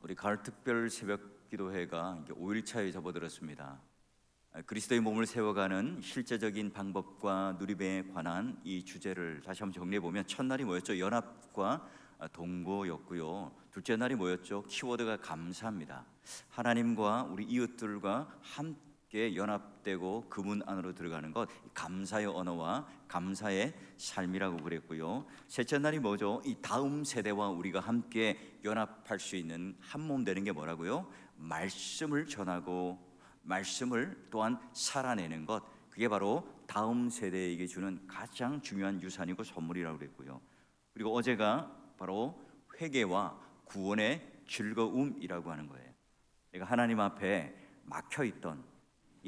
우리 가을 특별 새벽 기도회가 이제 5일차에 접어들었습니다. 아, 그리스도의 몸을 세워가는 실제적인 방법과 누림에 관한 이 주제를 다시 한번 정리해 보면 첫날이 뭐였죠? 연합과 아, 동거였고요. 둘째 날이 뭐였죠? 키워드가 감사입니다. 하나님과 우리 이웃들과 함께 연합되고 그분 안으로 들어가는 것 감사의 언어와 감사의 삶이라고 그랬고요. 셋째 날이 뭐죠? 이 다음 세대와 우리가 함께 연합할 수 있는 한 몸 되는 게 뭐라고요? 말씀을 전하고 말씀을 또한 살아내는 것 그게 바로 다음 세대에게 주는 가장 중요한 유산이고 선물이라고 그랬고요. 그리고 어제가 바로 회개와 구원의 즐거움이라고 하는 거예요. 내가 하나님 앞에 막혀 있던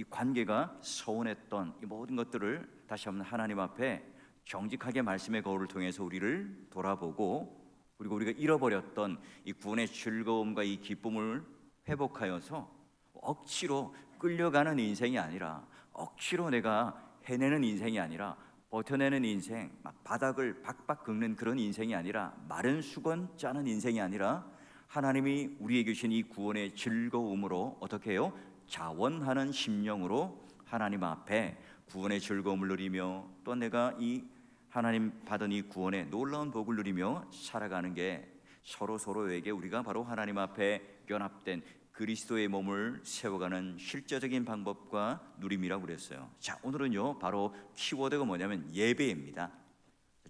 이 관계가 서운했던 이 모든 것들을 다시 한번 하나님 앞에 정직하게 말씀의 거울을 통해서 우리를 돌아보고 그리고 우리가 잃어버렸던 이 구원의 즐거움과 이 기쁨을 회복하여서 억지로 끌려가는 인생이 아니라 억지로 내가 해내는 인생이 아니라 버텨내는 인생, 막 바닥을 박박 긁는 그런 인생이 아니라 마른 수건 짜는 인생이 아니라 하나님이 우리에게 주신 이 구원의 즐거움으로 어떻게 해요? 자원하는 심령으로 하나님 앞에 구원의 즐거움을 누리며 또 내가 이 하나님 받은 이 구원의 놀라운 복을 누리며 살아가는 게 서로 서로에게 우리가 바로 하나님 앞에 연합된 그리스도의 몸을 세워가는 실제적인 방법과 누림이라고 그랬어요. 자, 오늘은요, 바로 키워드가 뭐냐면 예배입니다.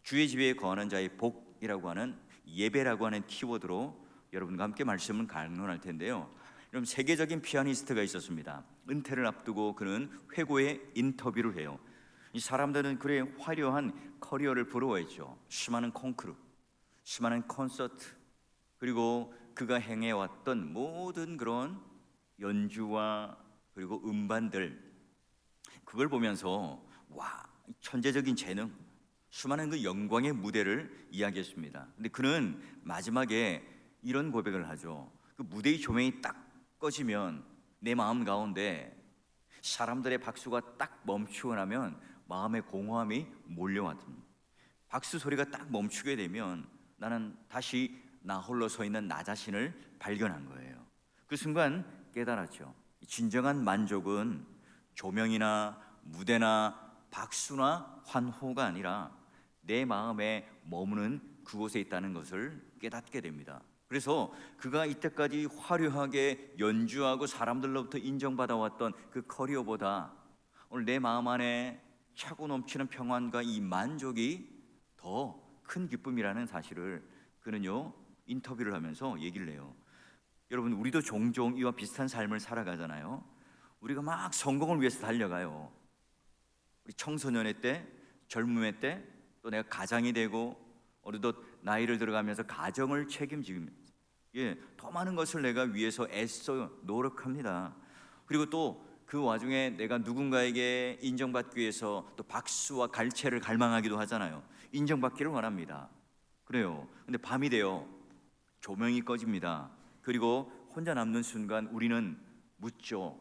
주의 집에 거하는 자의 복이라고 하는 예배라고 하는 키워드로 여러분과 함께 말씀을 강론할 텐데요. 여러분 세계적인 피아니스트가 있었습니다. 은퇴를 앞두고 그는 회고의 인터뷰를 해요. 이 사람들은 그의 화려한 커리어를 부러워했죠. 수많은 콩쿠르, 수많은 콘서트, 그리고 그가 행해왔던 모든 그런 연주와 그리고 음반들 그걸 보면서 와 천재적인 재능 수많은 그 영광의 무대를 이야기했습니다. 근데 그는 마지막에 이런 고백을 하죠. 그 무대의 조명이 딱 꺼지면 내 마음 가운데 사람들의 박수가 딱 멈추고 나면 마음의 공허함이 몰려왔습니다. 박수 소리가 딱 멈추게 되면 나는 다시 나 홀로 서 있는 나 자신을 발견한 거예요. 그 순간 깨달았죠. 진정한 만족은 조명이나 무대나 박수나 환호가 아니라 내 마음에 머무는 그곳에 있다는 것을 깨닫게 됩니다. 그래서 그가 이때까지 화려하게 연주하고 사람들로부터 인정받아왔던 그 커리어보다 오늘 내 마음 안에 차고 넘치는 평안과 이 만족이 더 큰 기쁨이라는 사실을 그는요 인터뷰를 하면서 얘기를 해요. 여러분 우리도 종종 이와 비슷한 삶을 살아가잖아요. 우리가 막 성공을 위해서 달려가요. 우리 청소년의 때, 젊음의 때, 또 내가 가장이 되고 어느덧 나이를 들어가면서 가정을 책임지면서 예, 더 많은 것을 내가 위해서 애써 노력합니다. 그리고 또 그 와중에 내가 누군가에게 인정받기 위해서 또 박수와 갈채를 갈망하기도 하잖아요. 인정받기를 원합니다. 그래요. 근데 밤이 돼요. 조명이 꺼집니다. 그리고 혼자 남는 순간 우리는 묻죠.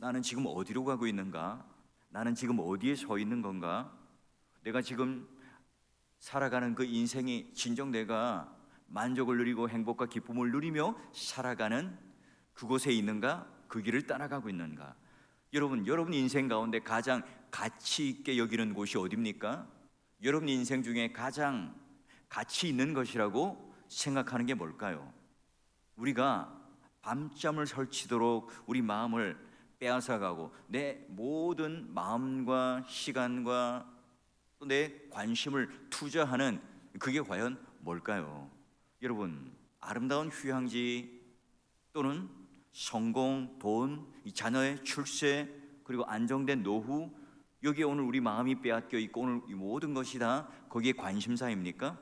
나는 지금 어디로 가고 있는가? 나는 지금 어디에 서 있는 건가? 내가 지금 살아가는 그 인생이 진정 내가 만족을 누리고 행복과 기쁨을 누리며 살아가는 그곳에 있는가? 그 길을 따라가고 있는가? 여러분, 여러분 인생 가운데 가장 가치 있게 여기는 곳이 어디입니까? 여러분 인생 중에 가장 가치 있는 것이라고 생각하는 게 뭘까요? 우리가 밤잠을 설치도록 우리 마음을 빼앗아가고 내 모든 마음과 시간과 또내 관심을 투자하는 그게 과연 뭘까요? 여러분 아름다운 휴양지 또는 성공, 돈, 이 자녀의 출세 그리고 안정된 노후 여기에 오늘 우리 마음이 빼앗겨 있고 오늘 이 모든 것이 다 거기에 관심사입니까?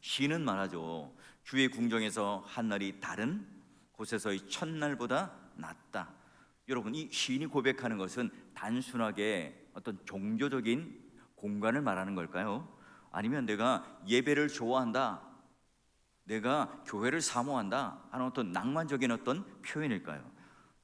시는 말하죠. 주의 궁정에서 한날이 다른 곳에서의 첫날보다 낫다. 여러분 이 시인이 고백하는 것은 단순하게 어떤 종교적인 공간을 말하는 걸까요? 아니면 내가 예배를 좋아한다. 내가 교회를 사모한다 하는 어떤 낭만적인 어떤 표현일까요?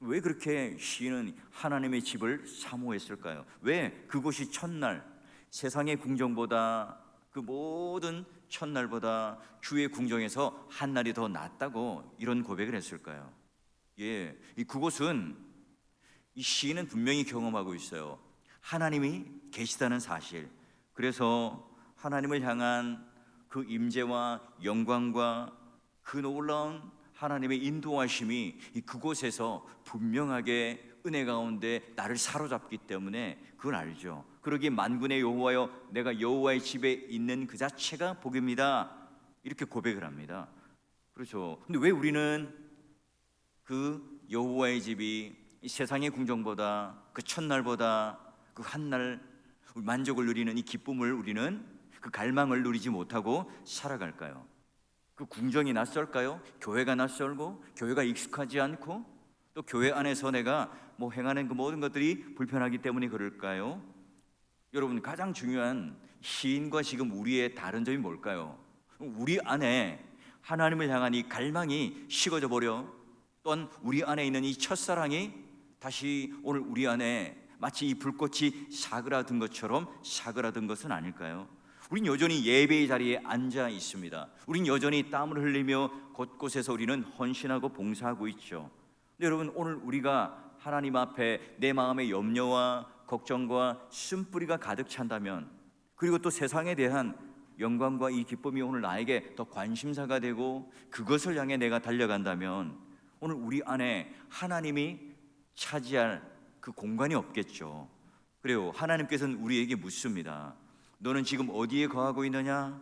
왜 그렇게 시인은 하나님의 집을 사모했을까요? 왜 그곳이 첫날 세상의 궁정보다 그 모든 첫날보다 주의 궁정에서 한 날이 더 낫다고 이런 고백을 했을까요? 예, 이 그곳은 이 시인은 분명히 경험하고 있어요. 하나님이 계시다는 사실. 그래서 하나님을 향한 그 임재와 영광과 그 놀라운 하나님의 인도하심이 이 그곳에서 분명하게 은혜 가운데 나를 사로잡기 때문에 그걸 알죠. 그러기 만군의 여호와여 내가 여호와의 집에 있는 그 자체가 복입니다. 이렇게 고백을 합니다. 그렇죠. 근데 왜 우리는 그 여호와의 집이 이 세상의 궁정보다 그 첫날보다 그 한 날 만족을 누리는 이 기쁨을 우리는 그 갈망을 누리지 못하고 살아갈까요? 그 궁정이 낯설까요? 교회가 낯설고 교회가 익숙하지 않고 또 교회 안에서 내가 뭐 행하는 그 모든 것들이 불편하기 때문에 그럴까요? 여러분 가장 중요한 시인과 지금 우리의 다른 점이 뭘까요? 우리 안에 하나님을 향한 이 갈망이 식어져 버려 또한 우리 안에 있는 이 첫사랑이 다시 오늘 우리 안에 마치 이 불꽃이 사그라든 것처럼 사그라든 것은 아닐까요? 우린 여전히 예배의 자리에 앉아 있습니다. 우린 여전히 땀을 흘리며 곳곳에서 우리는 헌신하고 봉사하고 있죠. 근데 여러분 오늘 우리가 하나님 앞에 내 마음의 염려와 걱정과 쓴뿌리가 가득 찬다면 그리고 또 세상에 대한 영광과 이 기쁨이 오늘 나에게 더 관심사가 되고 그것을 향해 내가 달려간다면 오늘 우리 안에 하나님이 차지할 그 공간이 없겠죠. 그래요. 하나님께서는 우리에게 묻습니다. 너는 지금 어디에 거하고 있느냐?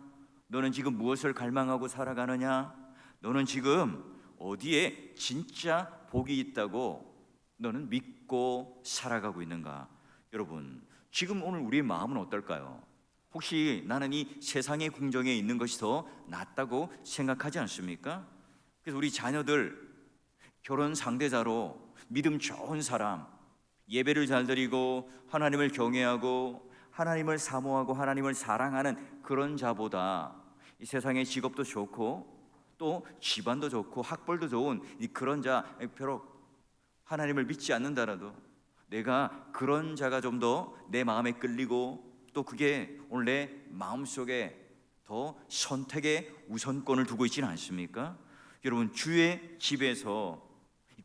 너는 지금 무엇을 갈망하고 살아가느냐? 너는 지금 어디에 진짜 복이 있다고 너는 믿고 살아가고 있는가? 여러분, 지금 오늘 우리의 마음은 어떨까요? 혹시 나는 이 세상의 궁정에 있는 것이 더 낫다고 생각하지 않습니까? 그래서 우리 자녀들 결혼 상대자로 믿음 좋은 사람, 예배를 잘 드리고 하나님을 경외하고 하나님을 사모하고 하나님을 사랑하는 그런 자보다 이 세상의 직업도 좋고 또 집안도 좋고 학벌도 좋은 이 그런 자 비록 하나님을 믿지 않는다라도 내가 그런 자가 좀 더 내 마음에 끌리고 또 그게 오늘 내 마음속에 더 선택의 우선권을 두고 있지는 않습니까? 여러분 주의 집에서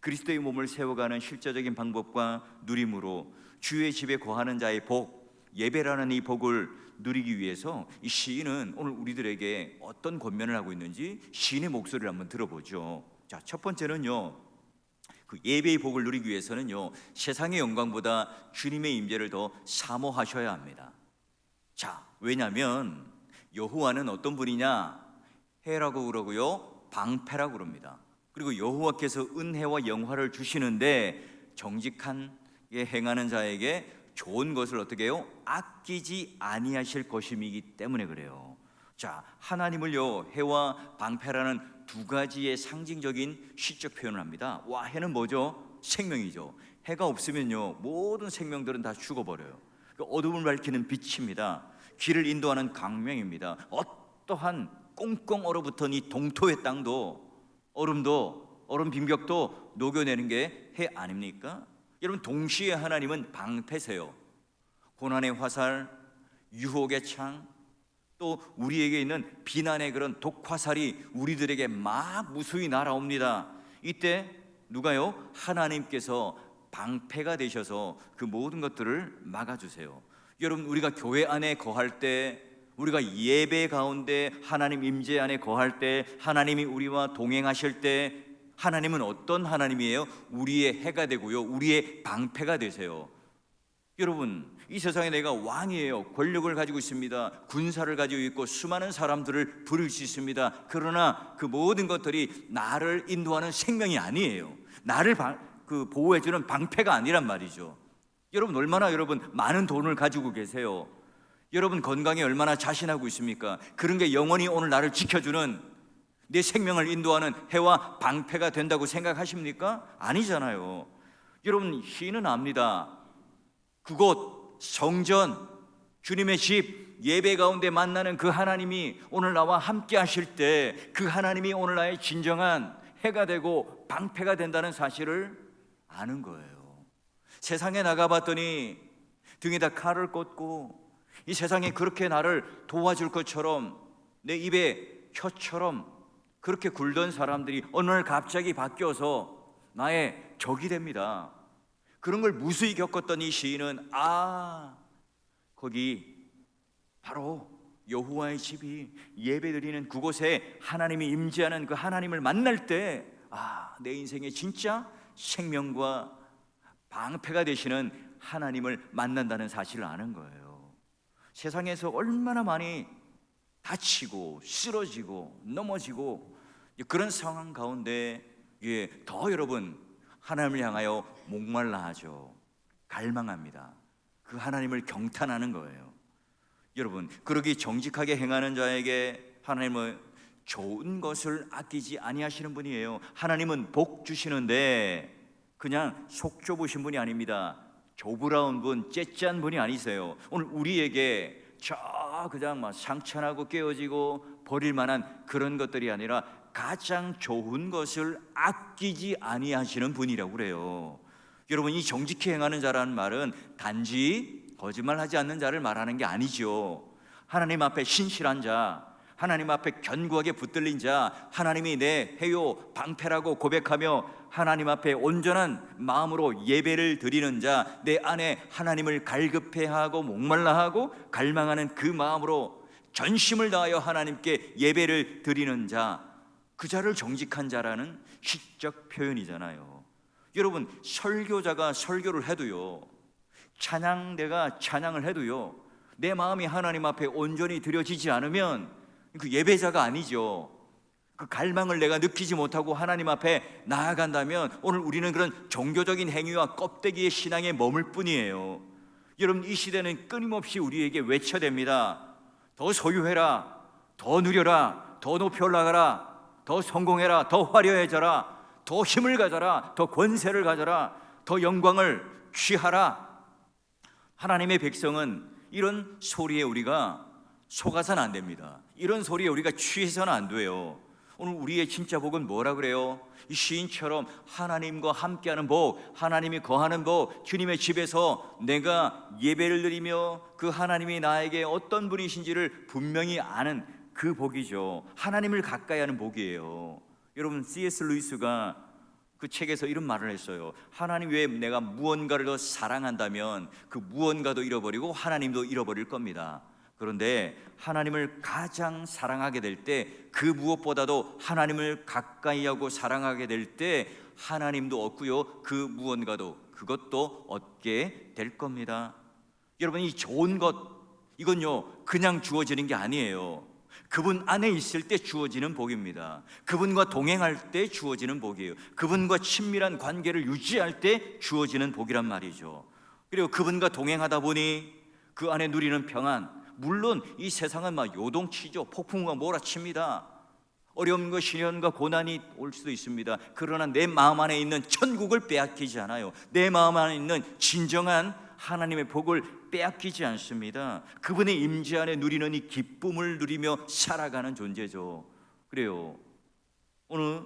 그리스도의 몸을 세워가는 실제적인 방법과 누림으로 주의 집에 거하는 자의 복, 예배라는 이 복을 누리기 위해서 이 시인은 오늘 우리들에게 어떤 권면을 하고 있는지 시인의 목소리를 한번 들어보죠. 자, 첫 번째는요. 그 예배의 복을 누리기 위해서는요. 세상의 영광보다 주님의 임재를 더 사모하셔야 합니다. 자, 왜냐면 여호와는 어떤 분이냐? 해라고 그러고요. 방패라고 그럽니다. 그리고 여호와께서 은혜와 영화를 주시는데 정직한게 행하는 자에게 좋은 것을 어떻게 해요? 아끼지 아니하실 것임이기 때문에 그래요. 자, 하나님을요 해와 방패라는 두 가지의 상징적인 시적 표현을 합니다. 와, 해는 뭐죠? 생명이죠. 해가 없으면요 모든 생명들은 다 죽어버려요. 그 어둠을 밝히는 빛입니다. 길을 인도하는 강명입니다. 어떠한 꽁꽁 얼어붙은 이 동토의 땅도 얼음도 얼음 빈벽도 녹여내는 게 해 아닙니까? 여러분 동시에 하나님은 방패세요. 고난의 화살, 유혹의 창, 또 우리에게 있는 비난의 그런 독화살이 우리들에게 막 무수히 날아옵니다. 이때 누가요? 하나님께서 방패가 되셔서 그 모든 것들을 막아주세요. 여러분 우리가 교회 안에 거할 때 우리가 예배 가운데 하나님 임재 안에 거할 때 하나님이 우리와 동행하실 때 하나님은 어떤 하나님이에요? 우리의 해가 되고요. 우리의 방패가 되세요. 여러분, 이 세상에 내가 왕이에요. 권력을 가지고 있습니다. 군사를 가지고 있고 수많은 사람들을 부를 수 있습니다. 그러나 그 모든 것들이 나를 인도하는 생명이 아니에요. 나를 방, 그 보호해주는 방패가 아니란 말이죠. 여러분 얼마나 여러분 많은 돈을 가지고 계세요. 여러분 건강에 얼마나 자신하고 있습니까? 그런 게 영원히 오늘 나를 지켜주는 내 생명을 인도하는 해와 방패가 된다고 생각하십니까? 아니잖아요. 여러분 시인은 압니다. 그곳 성전 주님의 집 예배 가운데 만나는 그 하나님이 오늘 나와 함께 하실 때 그 하나님이 오늘 나의 진정한 해가 되고 방패가 된다는 사실을 아는 거예요. 세상에 나가봤더니 등에다 칼을 꽂고 이 세상에 그렇게 나를 도와줄 것처럼 내 입에 혀처럼 그렇게 굴던 사람들이 어느 날 갑자기 바뀌어서 나의 적이 됩니다. 그런 걸 무수히 겪었던 이 시인은 아 거기 바로 여호와의 집이 예배드리는 그곳에 하나님이 임재하는 그 하나님을 만날 때 아, 내 인생의 진짜 생명과 방패가 되시는 하나님을 만난다는 사실을 아는 거예요. 세상에서 얼마나 많이 다치고 쓰러지고 넘어지고 그런 상황 가운데 예, 더 여러분 하나님을 향하여 목말라 하죠. 갈망합니다. 그 하나님을 경탄하는 거예요. 여러분, 그러기 정직하게 행하는 자에게 하나님은 좋은 것을 아끼지 아니하시는 분이에요. 하나님은 복 주시는데 그냥 속 좁으신 분이 아닙니다. 조부라운 분, 째짠 분이 아니세요. 오늘 우리에게 저 그냥 막 상처나고 깨어지고 버릴 만한 그런 것들이 아니라 가장 좋은 것을 아끼지 아니하시는 분이라고 그래요. 여러분 이 정직히 행하는 자라는 말은 단지 거짓말하지 않는 자를 말하는 게 아니죠. 하나님 앞에 신실한 자, 하나님 앞에 견고하게 붙들린 자, 하나님이 내 해요 방패라고 고백하며 하나님 앞에 온전한 마음으로 예배를 드리는 자, 내 안에 하나님을 갈급해하고 목말라하고 갈망하는 그 마음으로 전심을 다하여 하나님께 예배를 드리는 자, 그 자를 정직한 자라는 시적 표현이잖아요. 여러분 설교자가 설교를 해도요, 찬양대가 찬양을 해도요, 내 마음이 하나님 앞에 온전히 드려지지 않으면 그 예배자가 아니죠. 그 갈망을 내가 느끼지 못하고 하나님 앞에 나아간다면 오늘 우리는 그런 종교적인 행위와 껍데기의 신앙에 머물 뿐이에요. 여러분 이 시대는 끊임없이 우리에게 외쳐댑니다. 더 소유해라, 더 누려라, 더 높이 올라가라, 더 성공해라, 더 화려해져라, 더 힘을 가져라, 더 권세를 가져라, 더 영광을 취하라. 하나님의 백성은 이런 소리에 우리가 속아서는 안 됩니다. 이런 소리에 우리가 취해서는 안 돼요. 오늘 우리의 진짜 복은 뭐라 그래요? 이 시인처럼 하나님과 함께하는 복, 하나님이 거하는 복, 주님의 집에서 내가 예배를 드리며 그 하나님이 나에게 어떤 분이신지를 분명히 아는 그 복이죠. 하나님을 가까이 하는 복이에요. 여러분 C.S. 루이스가 그 책에서 이런 말을 했어요. 하나님 외에 내가 무언가를 더 사랑한다면 그 무언가도 잃어버리고 하나님도 잃어버릴 겁니다. 그런데 하나님을 가장 사랑하게 될 때 그 무엇보다도 하나님을 가까이 하고 사랑하게 될 때 하나님도 얻고요. 그 무언가도 그것도 얻게 될 겁니다. 여러분 이 좋은 것 이건요. 그냥 주어지는 게 아니에요. 그분 안에 있을 때 주어지는 복입니다. 그분과 동행할 때 주어지는 복이에요. 그분과 친밀한 관계를 유지할 때 주어지는 복이란 말이죠. 그리고 그분과 동행하다 보니 그 안에 누리는 평안. 물론 이 세상은 막 요동치죠. 폭풍우가 몰아칩니다. 어려움과 시련과 고난이 올 수도 있습니다. 그러나 내 마음 안에 있는 천국을 빼앗기지 않아요. 내 마음 안에 있는 진정한 하나님의 복을 빼앗기지 않습니다. 그분의 임재 안에 누리는 이 기쁨을 누리며 살아가는 존재죠. 그래요. 어느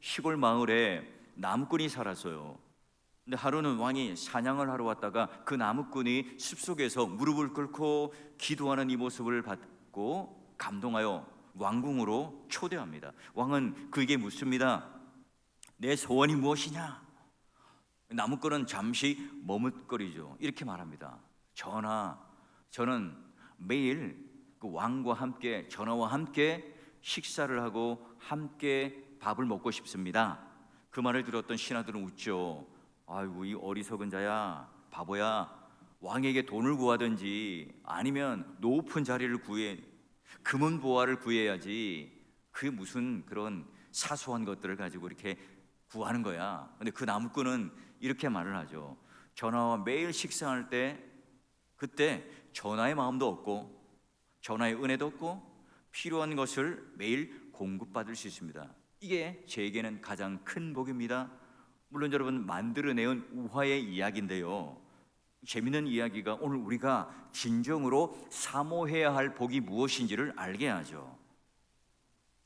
시골 마을에 나무꾼이 살았어요. 근데 하루는 왕이 사냥을 하러 왔다가 그 나무꾼이 숲속에서 무릎을 꿇고 기도하는 이 모습을 받고 감동하여 왕궁으로 초대합니다. 왕은 그에게 묻습니다. 내 소원이 무엇이냐? 나무꾼은 잠시 머뭇거리죠. 이렇게 말합니다. 전하, 저는 매일 그 왕과 함께 전하와 함께 식사를 하고 함께 밥을 먹고 싶습니다. 그 말을 들었던 신하들은 웃죠. 아이고 이 어리석은 자야, 바보야. 왕에게 돈을 구하든지 아니면 높은 자리를 구해 금은 보화를 구해야지. 그게 무슨 그런 사소한 것들을 가지고 이렇게 구하는 거야. 근데 그 나무꾼은 이렇게 말을 하죠. 전하와 매일 식사할 때 그때 전하의 마음도 없고 전하의 은혜도 없고 필요한 것을 매일 공급받을 수 있습니다. 이게 제게는 가장 큰 복입니다. 물론 여러분 만들어내온 우화의 이야기인데요. 재미있는 이야기가 오늘 우리가 진정으로 사모해야 할 복이 무엇인지를 알게 하죠.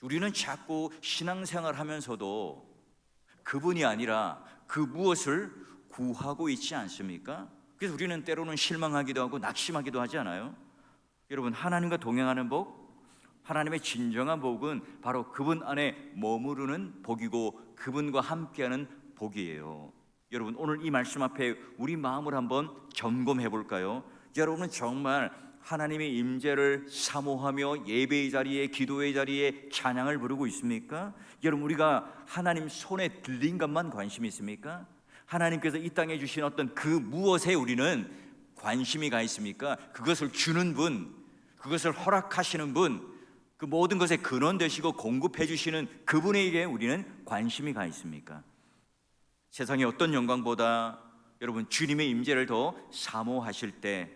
우리는 자꾸 신앙생활 하면서도 그분이 아니라 그 무엇을 구하고 있지 않습니까? 그래서 우리는 때로는 실망하기도 하고 낙심하기도 하지 않아요? 여러분 하나님과 동행하는 복, 하나님의 진정한 복은 바로 그분 안에 머무르는 복이고 그분과 함께하는 복이에요. 여러분 오늘 이 말씀 앞에 우리 마음을 한번 점검해 볼까요? 여러분은 정말 하나님의 임재를 사모하며 예배의 자리에 기도의 자리에 찬양을 부르고 있습니까? 여러분 우리가 하나님 손에 들린 것만 관심이 있습니까? 하나님께서 이 땅에 주신 어떤 그 무엇에 우리는 관심이 가 있습니까? 그것을 주는 분, 그것을 허락하시는 분, 그 모든 것의 근원 되시고 공급해 주시는 그분에게 우리는 관심이 가 있습니까? 세상의 어떤 영광보다 여러분 주님의 임재를 더 사모하실 때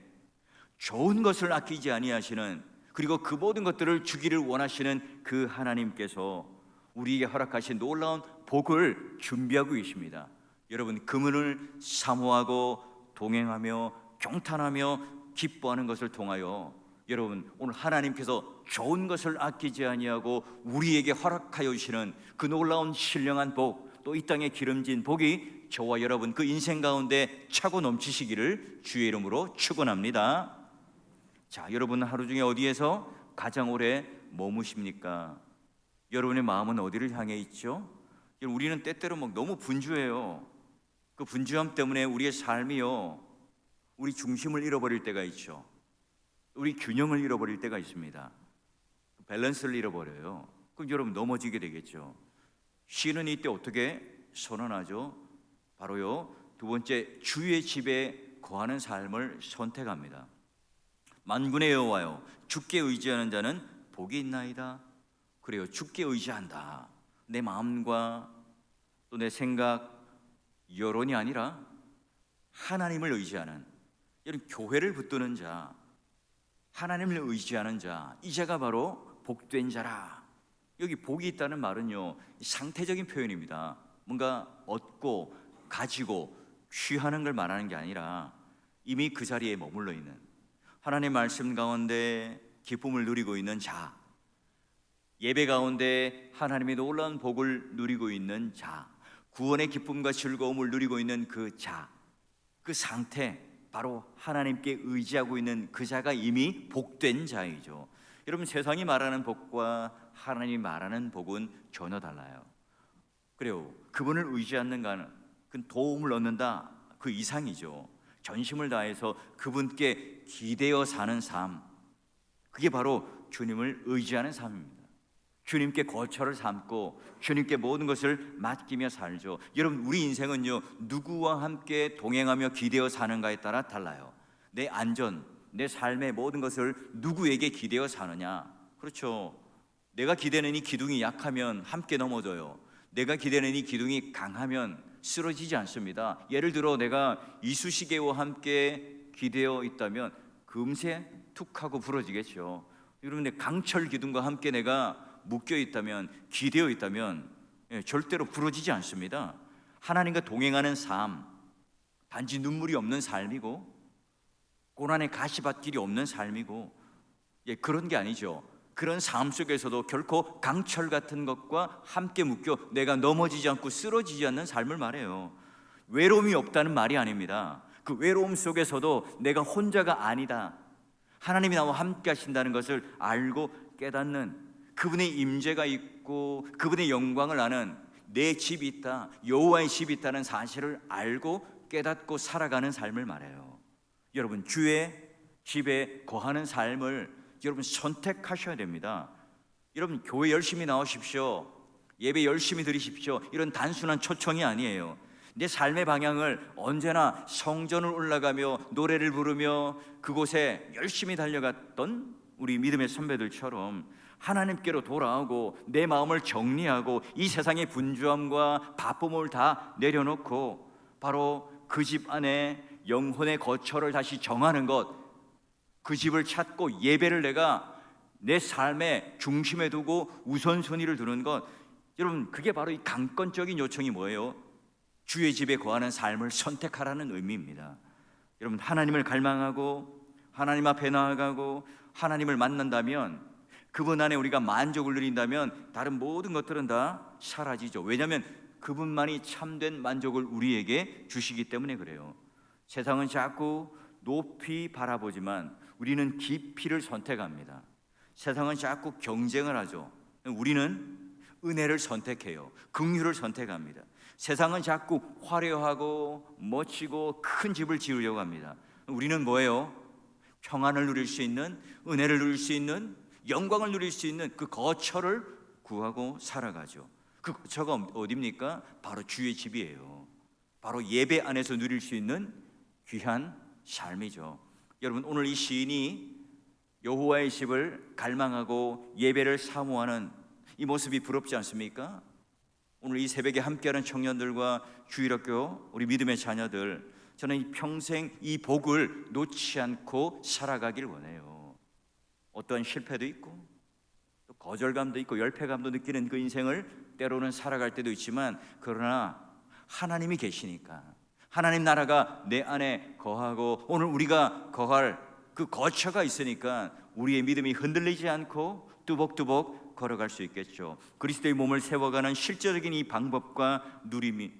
좋은 것을 아끼지 아니하시는 그리고 그 모든 것들을 주기를 원하시는 그 하나님께서 우리에게 허락하신 놀라운 복을 준비하고 계십니다. 여러분 그분을 사모하고 동행하며 경탄하며 기뻐하는 것을 통하여 여러분 오늘 하나님께서 좋은 것을 아끼지 아니하고 우리에게 허락하여 주시는 그 놀라운 신령한 복 또 이 땅에 기름진 복이 저와 여러분 그 인생 가운데 차고 넘치시기를 주의 이름으로 축원합니다. 자, 여러분 하루 중에 어디에서 가장 오래 머무십니까? 여러분의 마음은 어디를 향해 있죠? 우리는 때때로 막 너무 분주해요. 그 분주함 때문에 우리의 삶이요, 우리 중심을 잃어버릴 때가 있죠. 우리 균형을 잃어버릴 때가 있습니다. 밸런스를 잃어버려요. 그럼 여러분 넘어지게 되겠죠. 쉬는 이때 어떻게 선언하죠? 바로요 두 번째 주의 집에 거하는 삶을 선택합니다. 만군의 여호와여 주께 의지하는 자는 복이 있나이다. 그래요 주께 의지한다. 내 마음과 또 내 생각 여론이 아니라 하나님을 의지하는 이런 교회를 붙드는 자, 하나님을 의지하는 자, 이 자가 바로 복된 자라. 여기 복이 있다는 말은요 상태적인 표현입니다. 뭔가 얻고 가지고 취하는 걸 말하는 게 아니라 이미 그 자리에 머물러 있는 하나님 말씀 가운데 기쁨을 누리고 있는 자, 예배 가운데 하나님의 놀라운 복을 누리고 있는 자, 구원의 기쁨과 즐거움을 누리고 있는 그 자, 그 상태 바로 하나님께 의지하고 있는 그 자가 이미 복된 자이죠. 여러분 세상이 말하는 복과 하나님이 말하는 복은 전혀 달라요. 그래요. 그분을 의지하는가는 그 도움을 얻는다 그 이상이죠. 전심을 다해서 그분께 기대어 사는 삶. 그게 바로 주님을 의지하는 삶입니다. 주님께 거처를 삼고 주님께 모든 것을 맡기며 살죠. 여러분 우리 인생은요 누구와 함께 동행하며 기대어 사는가에 따라 달라요. 내 안전, 내 삶의 모든 것을 누구에게 기대어 사느냐. 그렇죠. 내가 기대는 이 기둥이 약하면 함께 넘어져요. 내가 기대는 이 기둥이 강하면 쓰러지지 않습니다. 예를 들어 내가 이쑤시개와 함께 기대어 있다면 금세 툭 하고 부러지겠죠. 여러분 내 강철 기둥과 함께 내가 묶여 있다면 기대어 있다면 예, 절대로 부러지지 않습니다. 하나님과 동행하는 삶 단지 눈물이 없는 삶이고 고난의 가시밭길이 없는 삶이고 예, 그런 게 아니죠. 그런 삶 속에서도 결코 강철 같은 것과 함께 묶여 내가 넘어지지 않고 쓰러지지 않는 삶을 말해요. 외로움이 없다는 말이 아닙니다. 그 외로움 속에서도 내가 혼자가 아니다. 하나님이 나와 함께 하신다는 것을 알고 깨닫는 그분의 임재가 있고 그분의 영광을 아는 내 집이 있다. 여호와의 집이 있다는 사실을 알고 깨닫고 살아가는 삶을 말해요. 여러분 주의 집에 거하는 삶을 여러분 선택하셔야 됩니다. 여러분 교회 열심히 나오십시오. 예배 열심히 드리십시오. 이런 단순한 초청이 아니에요. 내 삶의 방향을 언제나 성전을 올라가며 노래를 부르며 그곳에 열심히 달려갔던 우리 믿음의 선배들처럼 하나님께로 돌아오고 내 마음을 정리하고 이 세상의 분주함과 바쁨을 다 내려놓고 바로 그 집 안에 영혼의 거처를 다시 정하는 것, 그 집을 찾고 예배를 내가 내 삶의 중심에 두고 우선순위를 두는 것, 여러분 그게 바로 이 강건적인 요청이 뭐예요? 주의 집에 거하는 삶을 선택하라는 의미입니다. 여러분 하나님을 갈망하고 하나님 앞에 나아가고 하나님을 만난다면 그분 안에 우리가 만족을 누린다면 다른 모든 것들은 다 사라지죠. 왜냐하면 그분만이 참된 만족을 우리에게 주시기 때문에 그래요. 세상은 자꾸 높이 바라보지만 우리는 깊이를 선택합니다. 세상은 자꾸 경쟁을 하죠. 우리는 은혜를 선택해요. 긍휼을 선택합니다. 세상은 자꾸 화려하고 멋지고 큰 집을 지으려고 합니다. 우리는 뭐예요? 평안을 누릴 수 있는 은혜를 누릴 수 있는 영광을 누릴 수 있는 그 거처를 구하고 살아가죠. 그 거처가 어디입니까? 바로 주의 집이에요. 바로 예배 안에서 누릴 수 있는 귀한 삶이죠. 여러분 오늘 이 시인이 여호와의 집을 갈망하고 예배를 사모하는 이 모습이 부럽지 않습니까? 오늘 이 새벽에 함께하는 청년들과 주일학교 우리 믿음의 자녀들 저는 이 평생 이 복을 놓지 않고 살아가길 원해요. 어떤 실패도 있고 또 거절감도 있고 열패감도 느끼는 그 인생을 때로는 살아갈 때도 있지만 그러나 하나님이 계시니까 하나님 나라가 내 안에 거하고 오늘 우리가 거할 그 거처가 있으니까 우리의 믿음이 흔들리지 않고 뚜벅뚜벅 걸어갈 수 있겠죠. 그리스도의 몸을 세워가는 실제적인 이 방법과 누림이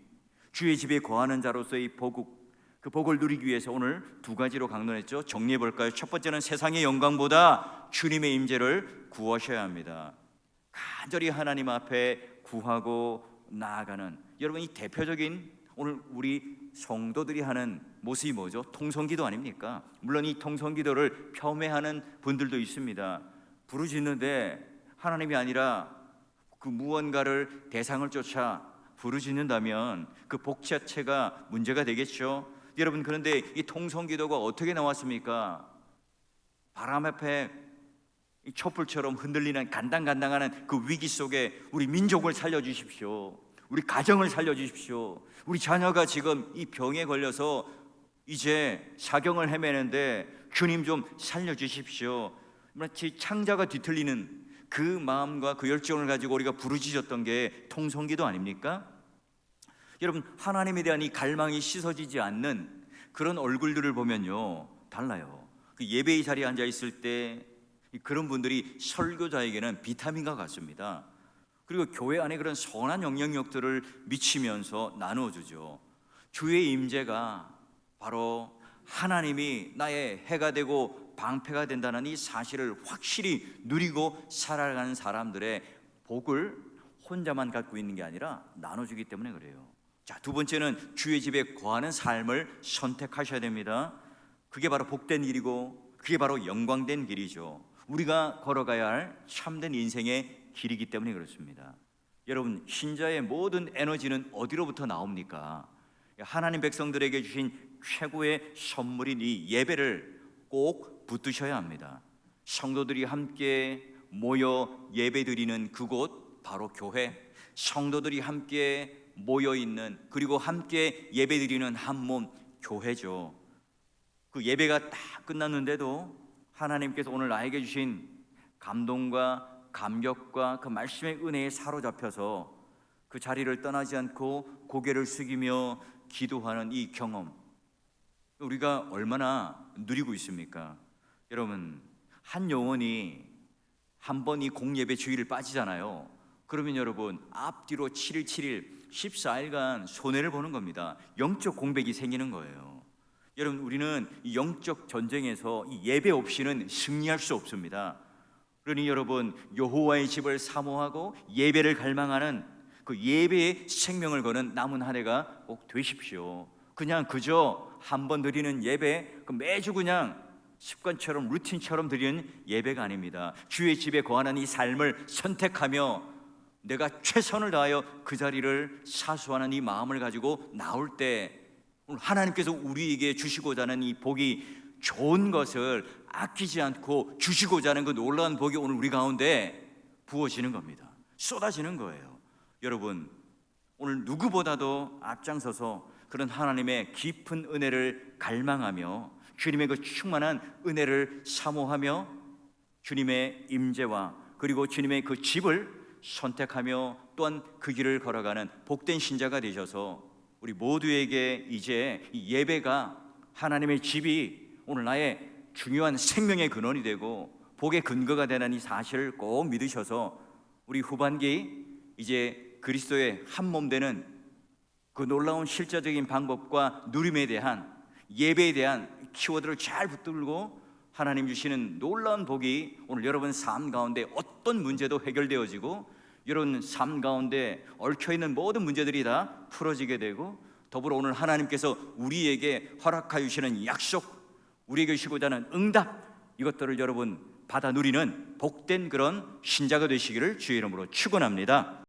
주의 집에 거하는 자로서의 복국 그 복을 누리기 위해서 오늘 두 가지로 강론했죠. 정리해 볼까요? 첫 번째는 세상의 영광보다 주님의 임재를 구하셔야 합니다. 간절히 하나님 앞에 구하고 나아가는 여러분 이 대표적인 오늘 우리 성도들이 하는 모습이 뭐죠? 통성기도 아닙니까? 물론 이 통성기도를 폄훼하는 분들도 있습니다. 부르짖는데 하나님이 아니라 그 무언가를 대상을 쫓아 부르짖는다면 그 복 자체가 문제가 되겠죠. 여러분 그런데 이 통성기도가 어떻게 나왔습니까? 바람 앞에 이 촛불처럼 흔들리는 간당간당하는 그 위기 속에 우리 민족을 살려주십시오. 우리 가정을 살려주십시오. 우리 자녀가 지금 이 병에 걸려서 이제 사경을 헤매는데 주님 좀 살려주십시오. 마치 창자가 뒤틀리는 그 마음과 그 열정을 가지고 우리가 부르짖었던 게 통성기도 아닙니까? 여러분 하나님에 대한 이 갈망이 씻어지지 않는 그런 얼굴들을 보면요 달라요. 그 예배의 자리에 앉아 있을 때 그런 분들이 설교자에게는 비타민과 같습니다. 그리고 교회 안에 그런 선한 영향력들을 미치면서 나누어 주죠. 주의 임재가 바로 하나님이 나의 해가 되고 방패가 된다는 이 사실을 확실히 누리고 살아가는 사람들의 복을 혼자만 갖고 있는 게 아니라 나눠주기 때문에 그래요. 자, 두 번째는 주의 집에 거하는 삶을 선택하셔야 됩니다. 그게 바로 복된 일이고 그게 바로 영광된 길이죠. 우리가 걸어가야 할 참된 인생의 길이기 때문에 그렇습니다. 여러분, 신자의 모든 에너지는 어디로부터 나옵니까? 하나님 백성들에게 주신 최고의 선물인 이 예배를 꼭 붙드셔야 합니다. 성도들이 함께 모여 예배드리는 그곳 바로 교회. 성도들이 함께 모여 있는 그리고 함께 예배드리는 한 몸 교회죠. 그 예배가 다 끝났는데도 하나님께서 오늘 나에게 주신 감동과 감격과 그 말씀의 은혜에 사로잡혀서 그 자리를 떠나지 않고 고개를 숙이며 기도하는 이 경험 우리가 얼마나 누리고 있습니까? 여러분 한 영혼이 한 번 이 공예배 주의를 빠지잖아요. 그러면 여러분 앞뒤로 7일 7일 14일간 손해를 보는 겁니다. 영적 공백이 생기는 거예요. 여러분 우리는 이 영적 전쟁에서 이 예배 없이는 승리할 수 없습니다. 그러니 여러분 여호와의 집을 사모하고 예배를 갈망하는 그 예배의 생명을 거는 남은 한 해가 꼭 되십시오. 그냥 그저 한 번 드리는 예배 그 매주 그냥 습관처럼 루틴처럼 드리는 예배가 아닙니다. 주의 집에 거하는 이 삶을 선택하며 내가 최선을 다하여 그 자리를 사수하는 이 마음을 가지고 나올 때 하나님께서 우리에게 주시고자 하는 이 복이 좋은 것을 아끼지 않고 주시고자 하는 그 놀라운 복이 오늘 우리 가운데 부어지는 겁니다. 쏟아지는 거예요. 여러분, 오늘 누구보다도 앞장서서 그런 하나님의 깊은 은혜를 갈망하며 주님의 그 충만한 은혜를 사모하며 주님의 임재와 그리고 주님의 그 집을 선택하며 또한 그 길을 걸어가는 복된 신자가 되셔서 우리 모두에게 이제 이 예배가 하나님의 집이 오늘 나의 중요한 생명의 근원이 되고 복의 근거가 되는 이 사실을 꼭 믿으셔서 우리 후반기 이제 그리스도의 한 몸 되는 그 놀라운 실제적인 방법과 누림에 대한 예배에 대한 키워드를 잘 붙들고 하나님 주시는 놀라운 복이 오늘 여러분 삶 가운데 어떤 문제도 해결되어지고 여러분 삶 가운데 얽혀 있는 모든 문제들이 다 풀어지게 되고 더불어 오늘 하나님께서 우리에게 허락하여 주시는 약속, 우리에게 주시고자 하는 응답 이것들을 여러분 받아 누리는 복된 그런 신자가 되시기를 주의 이름으로 축원합니다.